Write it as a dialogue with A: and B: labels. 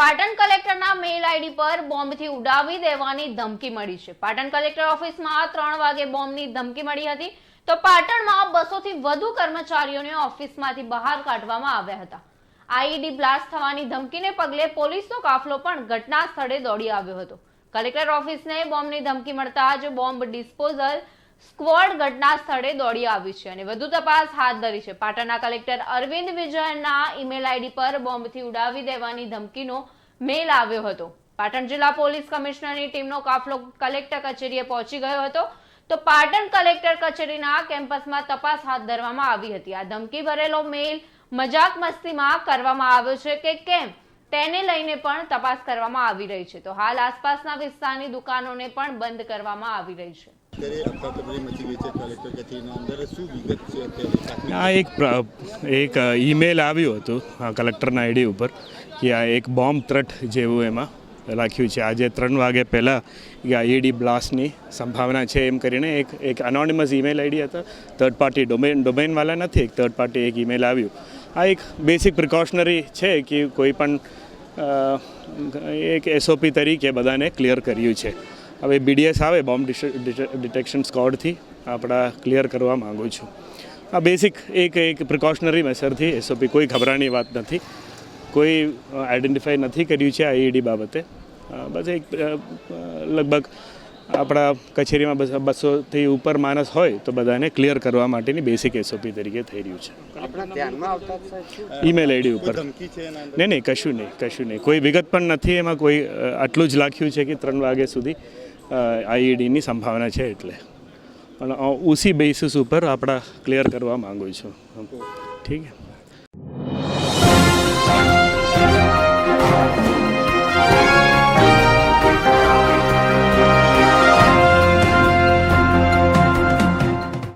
A: Patan કલેક્ટરના mail ID પર બોમ્બથી ઉડાવી દેવાની ધમકી મળી છે. પાટણ કલેક્ટર ઓફિસમાં ત્રણ વાગે બોમ્બની ધમકી મળી હતી. તો પાટણમાં બસોથી વધુ કર્મચારીઓને ઓફિસમાંથી બહાર કાઢવામાં આવ્યા હતા. આઈડી બ્લાસ્ટ થવાની ધમકીને પગલે પોલીસનો કાફલો પણ ઘટના સ્થળે દોડી આવ્યો હતો. કલેક્ટર ઓફિસને બોમ્બની ધમકી મળતા જ બોમ્બ ડિસ્પોઝલ સ્ક્વોડ ઘટના સ્થળે દોડી આવી છે અને વધુ તપાસ હાથ ધરી છે. પાટણના કલેક્ટર અરવિંદ વિજયના ઈમેલ આઈડી પર બોમ્બથી ઉડાવી દેવાની ધમકીનો મેલ આવ્યો હતો. પાટણ જિલ્લા પોલીસ કમિશનરની ટીમનો કાફલો કલેક્ટર કચેરીએ પહોંચી ગયો હતો. તો પાટણ કલેક્ટર કચેરીના કેમ્પસમાં તપાસ હાથ ધરવામાં આવી હતી. આ ધમકી ભરેલો મેલ મજાક મસ્તીમાં કરવામાં આવ્યો છે કે કેમ? તેને લઈને પણ તપાસ કરવામાં આવી રહી છે. તો હાલ આસપાસના વિસ્તારની દુકાનોને પણ બંધ કરવામાં આવી રહી છે.
B: આ એક એક ઈમેલ આવ્યું હતું કલેક્ટરના આઈડી ઉપર કે આ એક બોમ્બ ત્રટ જેવું એમાં રાખ્યું છે. આજે ત્રણ વાગે પહેલાં આઈડી બ્લાસ્ટની સંભાવના છે એમ કરીને એક એક અનોનિમસ ઈમેલ આઈડી હતા. થર્ડ પાર્ટી ડોમેન ડોમેનવાલા નથી, એક થર્ડ પાર્ટી એક ઈમેલ આવ્યું. આ એક બેસિક પ્રિકોશનરી છે કે કોઈ પણ એક એસઓપી તરીકે બધાને ક્લિયર કર્યું છે. હવે બીડીએસ આવે બોમ્બ ડિટેક્શન સ્કોડથી આપણા ક્લિયર કરવા માગું છું. આ બેસિક એક એક પ્રિકોશનરી મેસરથી એસઓપી કોઈ ખબરાની વાત નથી. કોઈ આઈડેન્ટિફાઈ નથી કર્યું છે આઈઈડી બાબતે. બસ એક લગભગ આપણા કચેરીમાં બસ બસોથી ઉપર માણસ હોય તો બધાને ક્લિયર કરવા માટેની બેસિક એસઓપી તરીકે થઈ રહ્યું છે. ઈમેલ આઈડી ઉપર. નહીં નહીં કશું નહીં કશું નહીં. કોઈ વિગત પણ નથી એમાં કોઈ આટલું જ લખ્યું છે કે ત્રણ વાગ્યા સુધી આઈઈડીની સંભાવના છે એટલે. પણ ઉસી બેસિસ ઉપર આપણા ક્લિયર કરવા માંગુ છું. ઠીક છે?